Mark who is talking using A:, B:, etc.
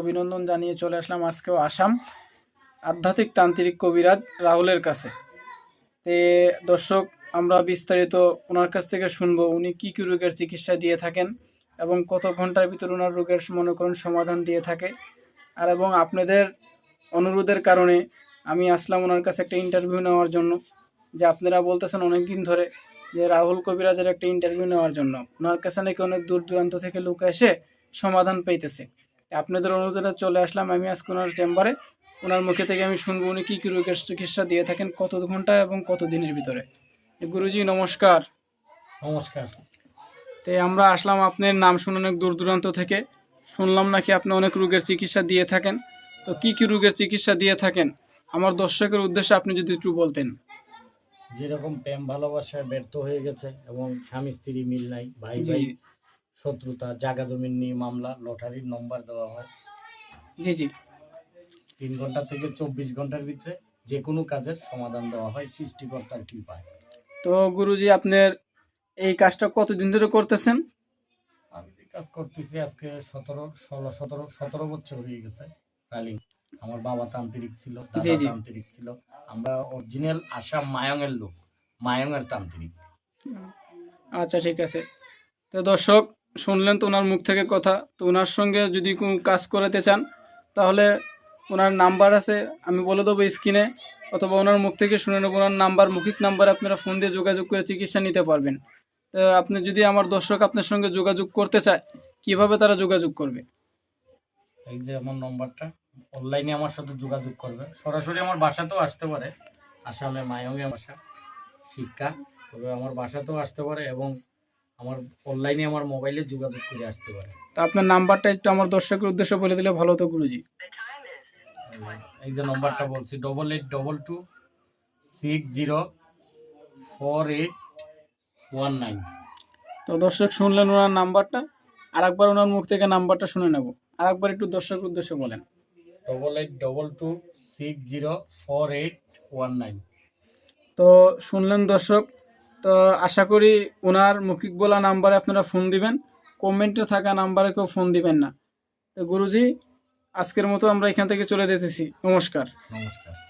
A: অভিনন্দন জানিয়ে চলে আসলাম আজকেও আসাম। আধ্যাত্মিক তান্ত্রিক কবিরাজ রাহুলের কাছে। তে দর্শক, আমরা বিস্তারিত ওনার কাছ থেকে শুনব, উনি কি কি রোগের চিকিৎসা দিয়ে থাকেন এবং কত ঘণ্টার ভিতর ওনার রোগের মনে করুন সমাধান দিয়ে থাকে। আর এবং আপনাদের অনুরোধের কারণে আমি আসলাম ওনার কাছে একটা ইন্টারভিউ নেওয়ার জন্য, যে আপনারা বলতেছেন অনেক দিন ধরে যে রাহুল কবিরাজের একটা ইন্টারভিউ নেওয়ার জন্য। ওনার কাছে নাকি অনেক দূর দূরান্ত থেকে লোক এসে সমাধান পাইতেছে। আপনাদের অনুরোধে চলে আসলাম আমি আজকে ওনার চেম্বারে। ওনার মুখে থেকে আমি শুনব উনি কী কী রোগের চিকিৎসা দিয়ে থাকেন কত ঘণ্টা এবং কত দিনের ভিতরে। গুরুজি নমস্কার।
B: নমস্কার।
A: তো আমরা আসলাম আপনার নাম শুনে অনেক দূর দূরান্ত থেকে। শুনলাম নাকি আপনি অনেক রোগের চিকিৎসা দিয়ে থাকেন। তো কি কি রোগের চিকিৎসা দিয়ে থাকেন? আমার দর্শকের উদ্দেশ্যে আপনি যদি একটু বলতেন।
B: যেরকম প্রেম ভালোবাসায় ব্যর্থ হয়ে গেছে এবং স্বামী স্ত্রী মিল নাই ভাই ভাই শত্রুতা জাগা জমিন নিয়ে মামলা লটারির নম্বর দেওয়া হয়।
A: জি জি।
B: তিন ঘণ্টা থেকে চব্বিশ ঘণ্টার ভিতরে যে কোনো কাজের সমাধান দেওয়া হয় সৃষ্টিকর্তার কৃপায়।
A: তো গুরুজি আপনার এই কাজটা কতদিন ধরে করতেছেন?
B: আমি এই কাজ করতেছি আজকে সতেরো ষোলো সতেরো সতেরো বছর হয়ে গেছে রালিং আমার বাবা তান্ত্রিক ছিল
A: জি,
B: দাদা
A: জি।
B: তান্ত্রিক ছিল। আমরা অরিজিনাল আসাম মায়ংয়ের লোক মায়ংয়ের তান্ত্রিক।
A: আচ্ছা ঠিক আছে। তো দর্শক শুনলেন তো ওনার মুখ থেকে কথা, তো ওনার সঙ্গে যদি কোনো কাজ করাতে চান, তাহলে ওনার নাম্বার আছে, আমি বলে দেবো স্ক্রিনে, অথবা ওনার মুখ থেকে শুনে নেব, ওনার নাম্বার, মৌখিক নাম্বার আপনারা ফোন দিয়ে যোগাযোগ করে চিকিৎসা নিতে পারবেন। তো আপনি যদি আমার দর্শক আপনার সঙ্গে যোগাযোগ করতে চায়, কীভাবে তারা যোগাযোগ করবে?
B: এই যে আমার নম্বরটা, অনলাইনে আমার সাথে যোগাযোগ করবে সরাসরি আমার বাসাতেও আসতে পারে আসামে মায়ঙ্গে বাসা, শিক্ষা, তবে আমার বাসাতেও আসতে পারে এবং আমার অনলাইনে আমার মোবাইলে যোগাযোগ করে আসতে পারে।
A: তো আপনার নাম্বারটা একটু আমার দর্শকের উদ্দেশ্যে বলে দিলে ভালো হতো গুরুজি।
B: এই যে নম্বরটা বলছি double eight double two six zero four eight one nine
A: তো দর্শক শুনলেন ওনার নাম্বারটা আর একবার ওনার মুখ থেকে নাম্বারটা শুনে নেব। আর একবার একটু দর্শক উদ্দেশ্যে বলেন।
B: Double eight double two six zero four eight one nine
A: তো শুনলেন দর্শক তো আশা করি ওনার মুখিক বলা নাম্বারে আপনারা ফোন দিবেন। কমেন্টে থাকা নাম্বারে কেউ ফোন দিবেন না। তো গুরুজি, আজকের মতো আমরা এখান থেকে চলে যেতেছি। নমস্কার।
B: নমস্কার।